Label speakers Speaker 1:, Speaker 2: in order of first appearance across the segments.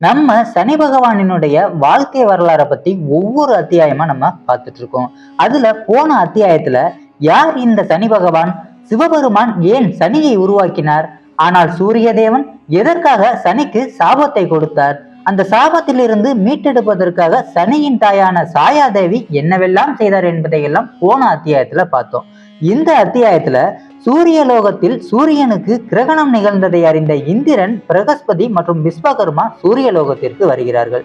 Speaker 1: நம்ம சனி பகவானினுடைய வாழ்க்கை வரலாறை பத்தி ஒவ்வொரு அத்தியாயமா நம்ம பார்த்துட்டு இருக்கோம் அதுல போன அத்தியாயத்துல யார் இந்த சனி பகவான்? சிவபெருமான் ஏன் சனியை உருவாக்கினார்? ஆனால் சூரிய தேவன் எதற்காக சனிக்கு சாபத்தை கொடுத்தார்? அந்த சாபத்திலிருந்து மீட்டெடுப்பதற்காக சனியின் தாயான சாயாதேவி என்னவெல்லாம் செய்தார் என்பதை எல்லாம் போன அத்தியாயத்துல பார்த்தோம். இந்த அத்தியாயத்துல சூரியலோகத்தில் சூரியனுக்கு கிரகணம் நிகழ்ந்ததை அறிந்த இந்திரன் பிரகஸ்பதி மற்றும் விஸ்வகர்மா சூரியலோகத்திற்கு வருகிறார்கள்.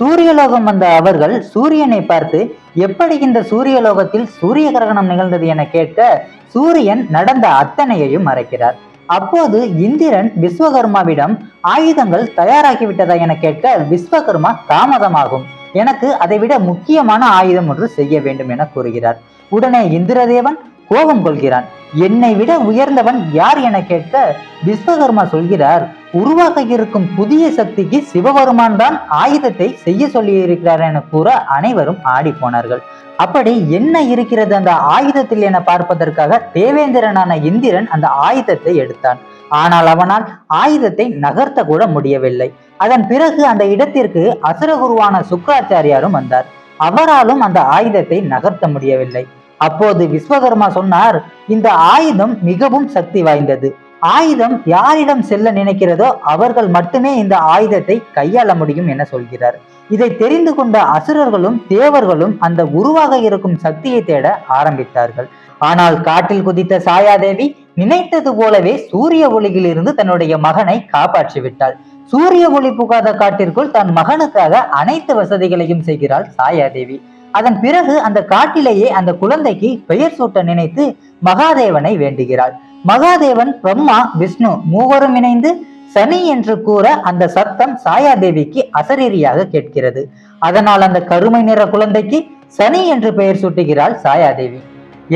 Speaker 1: சூரியலோகம் வந்த அவர்கள் சூரியனை பார்த்து எப்படி இந்த சூரியலோகத்தில் சூரிய கிரகணம் நிகழ்ந்தது என கேட்க சூரியன் நடந்த அத்தனையையும் மறைக்கிறார். அப்போது இந்திரன் விஸ்வகர்மாவிடம் ஆயுதங்கள் தயாராகிவிட்டதா என கேட்க விஸ்வகர்மா தாமதமாகும். எனக்கு அதைவிட முக்கியமான ஆயுதம் ஒன்று செய்ய வேண்டும் என கூறுகிறார். உடனே இந்திரதேவன் கோபம் கொள்கிறான். என்னை விட உயர்ந்தவன் யார் என கேட்க விஸ்வகர்மா சொல்கிறார் உருவாக இருக்கும் புதிய சக்திக்கு சிவபெருமான் தான் ஆயுதத்தை செய்ய சொல்லியிருக்கிறார் என கூற அனைவரும் ஆடி போனார்கள் அப்படி என்ன இருக்கிறது அந்த ஆயுதத்தில் என பார்ப்பதற்காக தேவேந்திரனான இந்திரன் அந்த ஆயுதத்தை எடுத்தான். ஆனால் அவனால் ஆயுதத்தை நகர்த்த கூட முடியவில்லை. அதன் பிறகு அந்த இடத்திற்கு அசுரகுருவான சுக்கராச்சாரியாரும் வந்தார். அவராலும் அந்த ஆயுதத்தை நகர்த்த முடியவில்லை. அப்போது விஸ்வகர்மா சொன்னார் இந்த ஆயுதம் மிகவும் சக்தி வாய்ந்தது. ஆயுதம் யாரிடம் செல்ல நினைக்கிறதோ அவர்கள் மட்டுமே இந்த ஆயுதத்தை கையாள முடியும் என சொல்கிறார். இதை தெரிந்து கொண்ட அசுரர்களும் தேவர்களும் அந்த உருவாக இருக்கும் சக்தியை தேட ஆரம்பித்தார்கள். ஆனால் காட்டில் குதித்த சாயாதேவி நினைத்தது போலவே சூரிய ஒளியிலிருந்து தன்னுடைய மகனை காப்பாற்றி விட்டாள் சூரிய ஒளி புகாத காட்டிற்குள் தன் மகனுக்காக அனைத்து வசதிகளையும் செய்கிறாள் சாயாதேவி. அதன் பிறகு அந்த காட்டிலேயே அந்த குழந்தைக்கு பெயர் சூட்ட நினைத்து மகாதேவனை வேண்டுகிறாள். மகாதேவன் பிரம்மா விஷ்ணு மூவரும் இணைந்து சனி என்று கூற அந்த சத்தம் சாயாதேவிக்கு அசரீரியாக கேட்கிறது. அதனால் அந்த கருமை நிற குழந்தைக்கு சனி என்று பெயர் சூட்டுகிறாள் சாயாதேவி.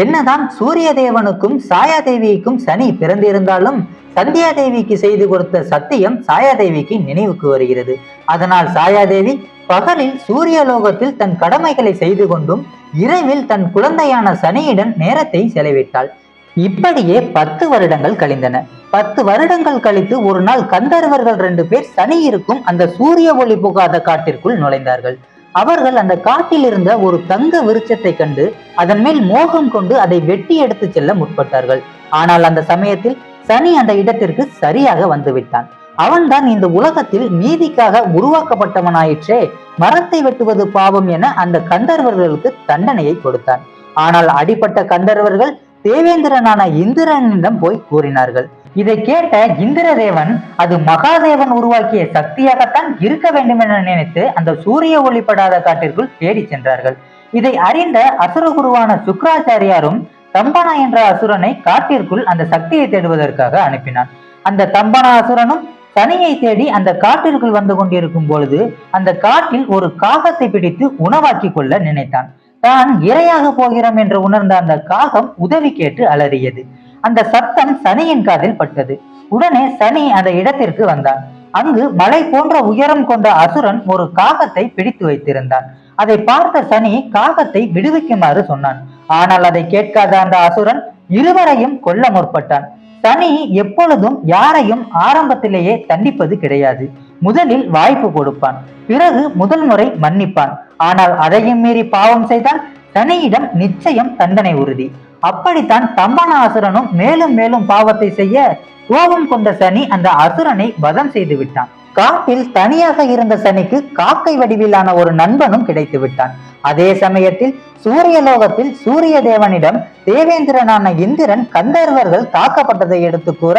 Speaker 1: என்னதான் சூரிய தேவனுக்கும் சாயாதேவிக்கும் சனி பிறந்திருந்தாலும் சந்தியாதேவிக்கு செய்து கொடுத்த சத்தியம் சாயாதேவிக்கு நினைவுக்கு வருகிறது. அதனால் சாயாதேவி பகலில் சூரியலோகத்தில் தன் கடமைகளை செய்து கொண்டும் இரவில் தன் குழந்தையான சனியிடம் நேரத்தை செலவிட்டாள். இப்படியே பத்து வருடங்கள் கழிந்தன. பத்து வருடங்கள் கழித்து ஒரு நாள் கந்தர்வர்கள் ரெண்டு பேர் சனி இருக்கும் அந்த சூரிய ஒளி புகாத காட்டிற்குள் நுழைந்தார்கள். அவர்கள் அந்த காட்டில் இருந்த ஒரு தங்க விருட்சத்தை கண்டு அதன் மேல் மோகம் கொண்டு அதை வெட்டி எடுத்து செல்ல முற்பட்டார்கள். ஆனால் அந்த சமயத்தில் சனி அந்த இடத்திற்கு சரியாக வந்துவிட்டான். அவன்தான் இந்த உலகத்தில் நீதிக்காக உருவாக்கப்பட்டவனாயிற்றே. மரத்தை வெட்டுவது பாவம் என அந்த கந்தர்வர்களுக்கு தண்டனையை கொடுத்தான். ஆனால் அடிப்பட்ட கந்தர்வர்கள் தேவேந்திரனான இந்திரனிடம் போய் கூறினார்கள். இதை கேட்ட இந்திரதேவன் அது மகாதேவன் உருவாக்கிய சக்தியாகத்தான் இருக்க வேண்டும் என நினைத்து அந்த சூரிய ஒளிப்படாத காட்டிற்குள் தேடி சென்றார்கள். இதை அறிந்த அசுரகுருவான சுக்கராச்சாரியாரும் தம்பனா என்ற அசுரனை காட்டிற்குள் அந்த சக்தியை தேடுவதற்காக அனுப்பினான். அந்த தம்பனா அசுரனும் சனியை தேடி அந்த காட்டிற்குள் வந்து கொண்டிருக்கும் பொழுது அந்த காட்டில் ஒரு காகத்தை பிடித்து உணவாக்கி கொள்ள நினைத்தான். தான் இரையாக போகிறோம் என்று உணர்ந்த அந்த காகம் உதவி கேட்டு அலறியது. அந்த சத்தம் சனியின் காதில் பட்டது. உடனே சனி அந்த இடத்திற்கு வந்தான். அங்கு மலை போன்ற உயரம் கொண்ட அசுரன் ஒரு காகத்தை பிடித்து வைத்திருந்தான். அதை பார்த்த சனி காகத்தை விடுவிக்குமாறு சொன்னான். ஆனால் அதை கேட்காத அந்த அசுரன் இருவரையும் கொல்ல முற்பட்டான். சனி எப்பொழுதும் யாரையும் ஆரம்பத்திலேயே தண்டிப்பது கிடையாது. முதலில் வாய்ப்பு கொடுப்பான். பிறகு முதல் முறை மன்னிப்பான். ஆனால் அதையும் மீறி பாவம் செய்தால் சனியிடம் நிச்சயம் தண்டனை உறுதி. அப்படித்தான் தம்பனாசுரனும் மேலும் மேலும் பாவத்தை செய்ய கோபம் கொண்ட சனி அந்த அசுரனை வதம் செய்து விட்டான். காட்டில் தனியாக இருந்த சனிக்கு காக்கை வடிவிலான ஒரு நண்பனும் கிடைத்து விட்டான். அதே சமயத்தில் சூரியலோகத்தில் சூரிய தேவனிடம் தேவேந்திரனான இந்திரன் கந்தர்வர்கள் தாக்கப்பட்டதை எடுத்து கூற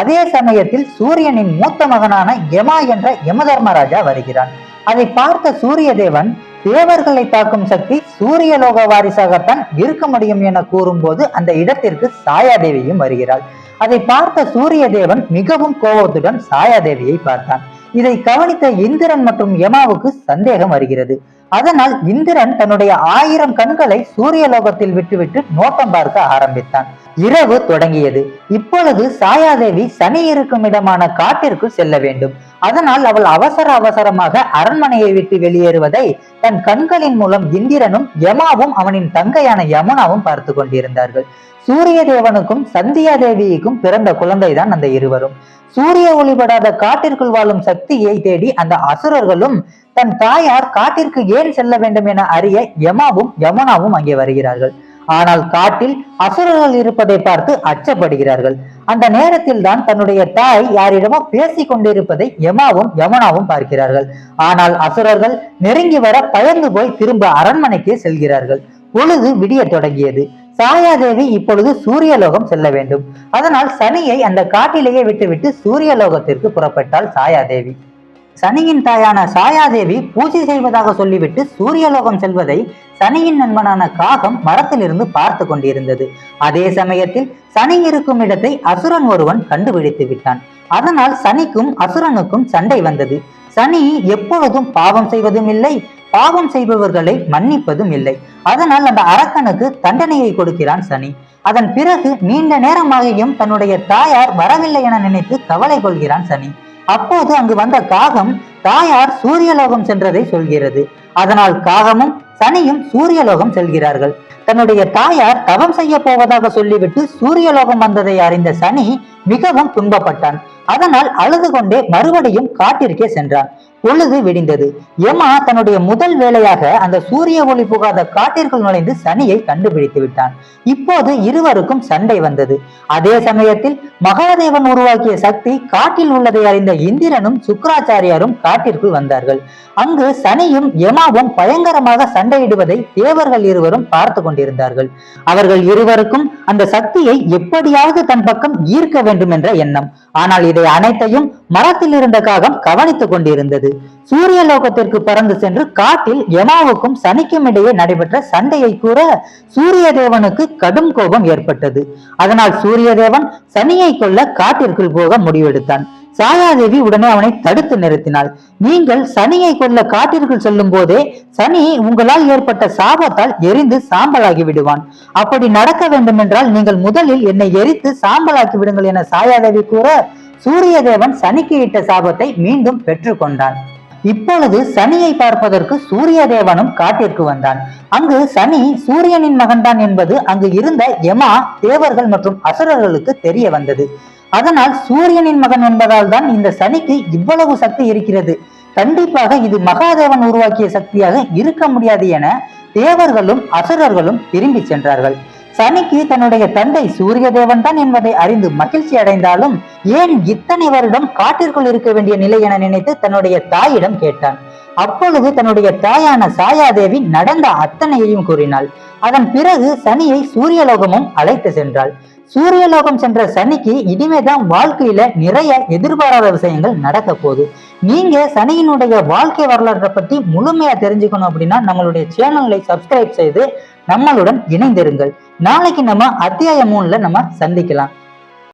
Speaker 1: அதே சமயத்தில் சூரியனின் மூத்த மகனான யமா என்ற யமதர்மராஜா வருகிறான். அதை பார்த்த சூரிய தேவன் தேவர்களை தாக்கும் சக்தி சூரியலோக வாரிசாகத்தான் இருக்க முடியும் என கூறும்போது அந்த இடத்திற்கு சாயாதேவியும் வருகிறாள். அதை பார்த்த சூரிய தேவன் மிகவும் கோபத்துடன் சாயாதேவியை பார்த்தான். இதை கவனித்த இந்திரன் மற்றும் யமாவுக்கு சந்தேகம் வருகிறது. அதனால் இந்திரன் தன்னுடைய ஆயிரம் கண்களை சூரியலோகத்தில் விட்டுவிட்டு நோட்டம் பார்க்க ஆரம்பித்தான். இரவு தொடங்கியது. இப்பொழுது சாயாதேவி சனி இருக்கும் இடமான காட்டிற்கு செல்ல வேண்டும். அதனால் அவள் அவசர அவசரமாக அரண்மனையை விட்டு வெளியேறுவதை தன் கண்களின் மூலம் இந்திரனும் யமாவும் அவனின் தங்கையான யமுனாவும் பார்த்து கொண்டிருந்தார்கள். சூரிய தேவனுக்கும் சந்தியா தேவிக்கும் பிறந்த குழந்தைதான் அந்த இருவரும். சூரிய ஒளிபடாத காட்டிற்குள் வாழும் சக்தியை தேடி அந்த அசுரர்களும் தன் தாயார் காட்டிற்கு ஏன் செல்ல வேண்டும் என அறிய யமாவும் யமுனாவும் அங்கே வருகிறார்கள். ஆனால் காட்டில் அசுரர்கள் இருப்பதை பார்த்து அச்சப்படுகிறார்கள். அந்த நேரத்தில் தான் தன்னுடைய தாய் யாரிடமோ பேசிக் கொண்டிருப்பதை யமாவும் யமுனாவும் பார்க்கிறார்கள். ஆனால் அசுரர்கள் நெருங்கி வர பயந்து போய் திரும்ப அரண்மனைக்கு செல்கிறார்கள். பொழுது விடிய தொடங்கியது. சாயாதேவி இப்பொழுது சூரியலோகம் செல்ல வேண்டும். அதனால் சனியை அந்த காட்டிலேயே விட்டுவிட்டு சூரியலோகத்திற்கு புறப்பட்டாள் சாயாதேவி. சனியின் தாயான சாயாதேவி பூஜை செய்வதாக சொல்லிவிட்டு சூரியலோகம் செல்வதை சனியின் நண்பனான காகம் மரத்திலிருந்து பார்த்து கொண்டிருந்தது. அதே சமயத்தில் சனி இருக்கும் இடத்தை அசுரன் ஒருவன் கண்டுபிடித்து விட்டான். அதனால் சனிக்கும் அசுரனுக்கும் சண்டை வந்தது. சனி எப்பொழுதும் பாவம் செய்வதும் இல்லை பாவம் செய்பவர்களை மன்னிப்பதும் இல்லை. அதனால் அந்த அரக்கனுக்கு தண்டனையை கொடுக்கிறான் சனி. அதன் பிறகு நீண்ட நேரமாகியும் தன்னுடைய தாயார் வரவில்லை என நினைத்து கவலை கொள்கிறான் சனி. அப்போது அங்கு வந்த காகம் தாயார் சூரியலோகம் சென்றதை சொல்கிறது. அதனால் காகமும் சனியும் சூரியலோகம் செல்கிறார்கள். தன்னுடைய தாயார் தவம் செய்ய போவதாக சொல்லிவிட்டு சூரியலோகம் வந்ததை அறிந்த சனி மிகவும் துன்பப்பட்டான். அதனால் அழுது கொண்டே மறுபடியும் காட்டிற்கே சென்றான். பொழுது விடிந்தது. யமா தன்னுடைய முதல் வேலையாக அந்த சூரிய ஒளி புகாத காட்டிற்குள் நுழைந்து சனியை கண்டுபிடித்து விட்டான். இப்போது இருவருக்கும் சண்டை வந்தது. அதே சமயத்தில் மகாதேவன் உருவாக்கிய சக்தி காட்டில் உள்ளதை அறிந்த இந்திரனும் சுக்கராச்சாரியாரும் காட்டிற்குள் வந்தார்கள். அங்கு சனியும் யமா பிரம்மாவும் பயங்கரமாக சண்டையிடுவதை தேவர்கள் இருவரும் பார்த்து கொண்டிருந்தார்கள். அவர்கள் இருவருக்கும் அந்த சக்தியை எப்படியாவது தன் பக்கம் ஈர்க்க வேண்டும் என்ற எண்ணம். ஆனால் இதை அனைத்தையும் மரத்தில் இருந்த காகம் கவனித்துக் கொண்டிருந்தது. சூரிய லோகத்திற்கு பறந்து சென்று காட்டில் யமாவுக்கும் சனிக்கும் இடையே நடைபெற்ற சண்டையை கூற சூரிய தேவனுக்கு கடும் கோபம் ஏற்பட்டது. அதனால் சூரிய தேவன் சனியை கொல்ல காட்டிற்குள் போக முடிவெடுத்தான். சாயாதேவி உடனே அவனை தடுத்து நிறுத்தினாள். நீங்கள் சனியை கொல்ல காட்டிற்குள் செல்லும் போதே சனி உங்களால் ஏற்பட்ட சாபத்தால் எரிந்து சாம்பலாகி விடுவான். அப்படி நடக்க வேண்டும் என்றால் நீங்கள் முதலில் என்னை எரித்து சாம்பலாக்கி விடுங்கள் என சாயாதேவி கூற சூரிய தேவன் சனிக்கு இட்ட சாபத்தை மீண்டும் பெற்றுக்கொண்டான் இப்பொழுது சனியை பார்ப்பதற்கு சூரிய தேவனும் காட்டிற்கு வந்தான். அங்கு சனி சூரியனின் மகன்தான் என்பது அங்கு இருந்த யமா தேவர்கள் மற்றும் அசுரர்களுக்கு தெரிய வந்தது. அதனால் சூரியனின் மகன் என்பதால் தான் இந்த சனிக்கு இவ்வளவு சக்தி இருக்கிறது. கண்டிப்பாக இது மகாதேவன் உருவாக்கிய சக்தியாக இருக்க முடியாது என தேவர்களும் அசுரர்களும் திரும்பி சென்றார்கள். சனிக்கு தன்னுடைய தந்தை சூரிய தேவன் தான் என்பதை அறிந்து மகிழ்ச்சி அடைந்தாலும் ஏன் இத்தனை வருடம் காட்டிற்குள் இருக்க வேண்டிய நிலை என நினைத்து தன்னுடைய தாயிடம் கேட்டான். அப்பொழுது தன்னுடைய தாயான சாயாதேவி நடந்த அத்தனையையும் கூறினாள். அதன் பிறகு சனியை சூரியலோகமும் அழைத்து சென்றாள். சூரியலோகம் சென்ற சனிக்கு இனிமேதான் வாழ்க்கையில நிறைய எதிர்பாராத விஷயங்கள் நடக்க போகுது. நீங்க சனியினுடைய வாழ்க்கை வரலாற்றை பத்தி முழுமையா தெரிஞ்சுக்கணும் அப்படின்னா நம்மளுடைய சேனல்களை சப்ஸ்கிரைப் செய்து நம்மளுடன் இணைந்திருங்கள். நாளைக்கு நம்ம அத்தியாயம் மூணுல நம்ம சந்திக்கலாம்.